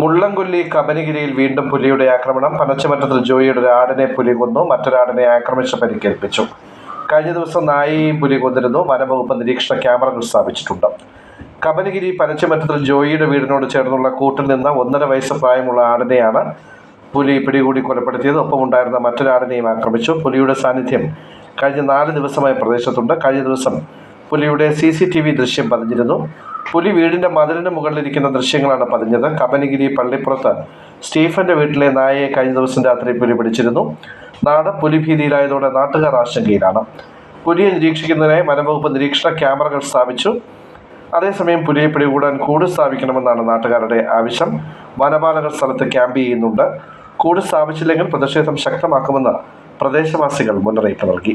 മുള്ളംകൊല്ലി കബനിഗിരിയിൽ വീണ്ടും പുലിയുടെ ആക്രമണം. പനച്ചമറ്റത്ത് ജോയിയുടെ ഒരു ആടിനെ പുലി കൊന്നു. മറ്റൊരാടിനെ ആക്രമിച്ച് പരിക്കേൽപ്പിച്ചു. കഴിഞ്ഞ ദിവസം നായയെയും പുലി കൊന്നിരുന്നു. വനംവകുപ്പ് നിരീക്ഷണ ക്യാമറകൾ സ്ഥാപിച്ചിട്ടുണ്ട്. കബനിഗിരി പനച്ചമറ്റത്തിൽ ജോയിയുടെ വീടിനോട് ചേർന്നുള്ള കൂട്ടിൽ നിന്ന് ഒന്നര വയസ്സ് പ്രായമുള്ള ആടിനെയാണ് പുലി പിടികൂടി കൊലപ്പെടുത്തിയത്. ഒപ്പമുണ്ടായിരുന്ന മറ്റൊരാടിനെയും ആക്രമിച്ചു. പുലിയുടെ സാന്നിധ്യം കഴിഞ്ഞ നാല് ദിവസമായി പ്രദേശത്തുണ്ട്. കഴിഞ്ഞ ദിവസം പുലിയുടെ സി സി ടി വി ദൃശ്യം പതിഞ്ഞിരുന്നു. പുലി വീടിന്റെ മതിലിന് മുകളിലിരിക്കുന്ന ദൃശ്യങ്ങളാണ് പതിഞ്ഞത്. കബനിഗിരി പള്ളിപ്പുറത്ത് സ്റ്റീഫന്റെ വീട്ടിലെ നായയെ കഴിഞ്ഞ ദിവസം രാത്രി പുലി പിടിച്ചിരുന്നു. നാട് പുലി ഭീതിയിലായതോടെ നാട്ടുകാർ ആശങ്കയിലാണ്. പുലിയെ നിരീക്ഷിക്കുന്നതിനായി വനംവകുപ്പ് നിരീക്ഷണ ക്യാമറകൾ സ്ഥാപിച്ചു. അതേസമയം പുലിയെ പിടികൂടാൻ കൂട് സ്ഥാപിക്കണമെന്നാണ് നാട്ടുകാരുടെ ആവശ്യം. വനപാലകർ സ്ഥലത്ത് ക്യാമ്പ് ചെയ്യുന്നുണ്ട്. കൂട് സ്ഥാപിച്ചില്ലെങ്കിൽ പ്രതിഷേധം ശക്തമാക്കുമെന്ന് പ്രദേശവാസികൾ മുന്നറിയിപ്പ് നൽകി.